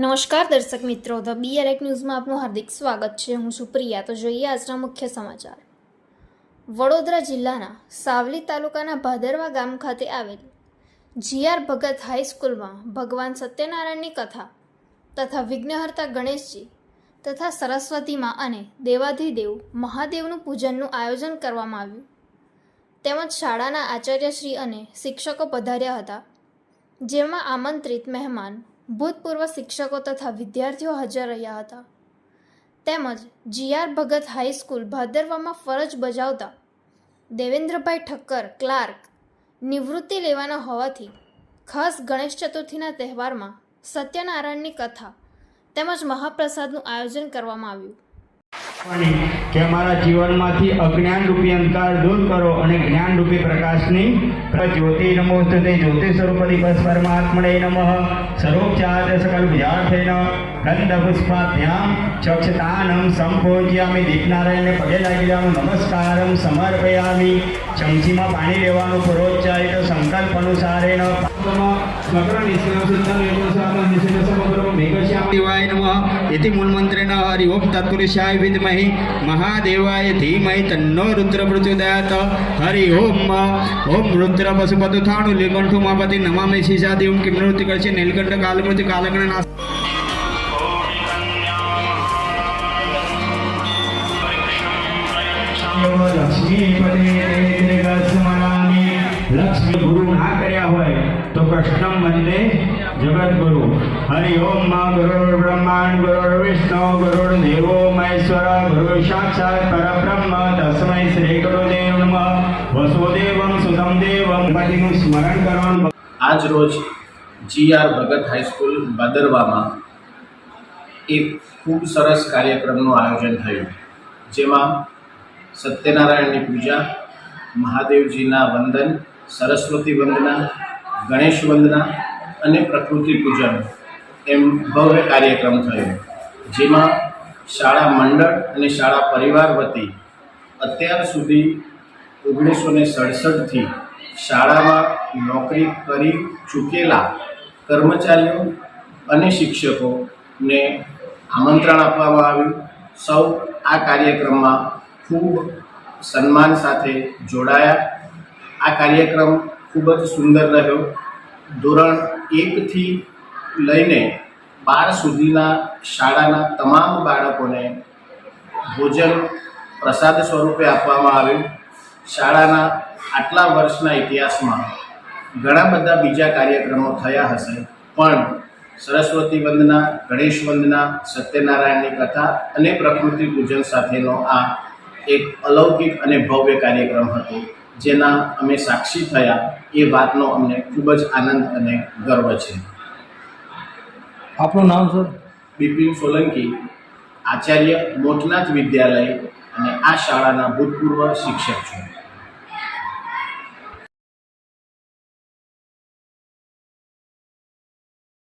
નમસ્કાર દર્શક મિત્રો, ધ બીઆરએક ન્યૂઝમાં આપનું હાર્દિક સ્વાગત છે. હું સુપ્રિયા તો જોઈએ આજના મુખ્ય સમાચાર. વડોદરા જિલ્લાના સાવલી તાલુકાના ભાદરવા ગામ ખાતે આવેલ જીઆર ભગત હાઈસ્કૂલમાં ભગવાન સત્યનારાયણની કથા તથા વિઘ્નહર્તા ગણેશજી તથા સરસ્વતીમાં અને દેવાધિદેવ મહાદેવનું પૂજનનું આયોજન કરવામાં આવ્યું. તેમજ શાળાના આચાર્યશ્રી અને શિક્ષકો પધાર્યા હતા, જેમાં આમંત્રિત મહેમાન ભૂતપૂર્વ શિક્ષકો તથા વિદ્યાર્થીઓ હાજર રહ્યા હતા. તેમજ જીઆર ભગત હાઈસ્કૂલ ભાદરવામાં ફરજ બજાવતા દેવેન્દ્રભાઈ ઠક્કર, ક્લાર્ક, નિવૃત્તિ લેવાના હોવાથી ખાસ ગણેશ ચતુર્થીના તહેવારમાં સત્યનારાયણની કથા તેમજ મહાપ્રસાદનું આયોજન કરવામાં આવ્યું. કે અમારા જીવનમાંથી અજ્ઞાન રૂપી અંધકાર દૂર કરો અને જ્ઞાન રૂપી પ્રકાશની જ્યોતિ નમો સ્તુતે જ્યોતિ સ્વરૂપતિ બસ પરમાત્મને નમઃ. સર્વોપચાર સકલ વિદ્યાર્થેન ગંધ પુષ્પાભ્યામ ચક્ષતાનમ સંભોજ્યામી દીપનારાયણને પગે લાગેલાનું નમસ્કારમ સમર્પયામી. ચમચીમાં પાણી લેવાનું પ્રોત્સાહિત સંકલ્પ અનુસારેણ. મકર નમઃ. ઇતિ મૂલમંત્રેણ હરિ ઓમ તત્પુરુષાય વિદમય ધીમહિ મહાદેવાય ધીમહિ તન્નો રુદ્ર મૃત્યુદયાત હરિ ઓમ ઓમ રુદ્ર પશુપતુ થાણુ લીકંઠુ માપતિ નમામિ શીશાદેવ કિમૃતિ કરશે નીલકંઠ કાલમૃતિ કાલકણ નાશ લક્ષ્મી ગુરુ તો કૃષ્ણમ વંદે જગદગુરુ. હરિ ઓમ મા ગુરુર બ્રહ્માંડ ગુરુર વિષ્ણુ ગુરુર દેવો મહેશ્વર ગુરુ સાક્ષાત પરબ્રહ્મ. તસ્મૈ શ્રી ગુરુદેવ નમઃ. વસુદેવમ સુતમ દેવમ. પતિનું સ્મરણ કરવાનું આજ રોજ જીઆર ભગત હાઈસ્કૂલ બદરવામાં એક ખૂબ સરસ કાર્યક્રમનું આયોજન થયું. જેમાં સત્યનારાયણની પૂજા, મહાદેવજીના વંદન, સરસ્વતી વંદના ગણેશ વંદના અને પ્રકૃતિ પૂજન એમ ભવ્ય કાર્યક્રમ થયો. જેમાં શાળા મંડળ અને શાળા પરિવાર વતી અત્યાર સુધી ઓગણીસો ને સડસઠથી શાળામાં નોકરી કરી ચૂકેલા કર્મચારીઓ અને શિક્ષકોને આમંત્રણ આપવામાં આવ્યું. સૌ આ કાર્યક્રમમાં ખૂબ સન્માન સાથે જોડાયા. આ કાર્યક્રમ ખૂબ જ સુંદર રહ્યો. ધોરણ એકથી લઈને બાર સુધીના શાળાના તમામ બાળકોને ભોજન પ્રસાદ સ્વરૂપે આપવામાં આવ્યું. શાળાના આટલા વર્ષના ઇતિહાસમાં ઘણા બધા બીજા કાર્યક્રમો થયા હશે, પણ સરસ્વતી વંદના, ગણેશ વંદના, સત્યનારાયણની કથા અને પ્રકૃતિ પૂજન સાથેનો આ એક અલૌકિક અને ભવ્ય કાર્યક્રમ હતો. જેના અમે સાક્ષી થયા એ વાતનો અમને ખૂબ જ આનંદ અને ગર્વ છે. આપનું નામ સર? બિપિન સોલંકી આચાર્ય મોટનાથ વિદ્યાલય અને આ શાળાના ભૂતપૂર્વ શિક્ષક છું.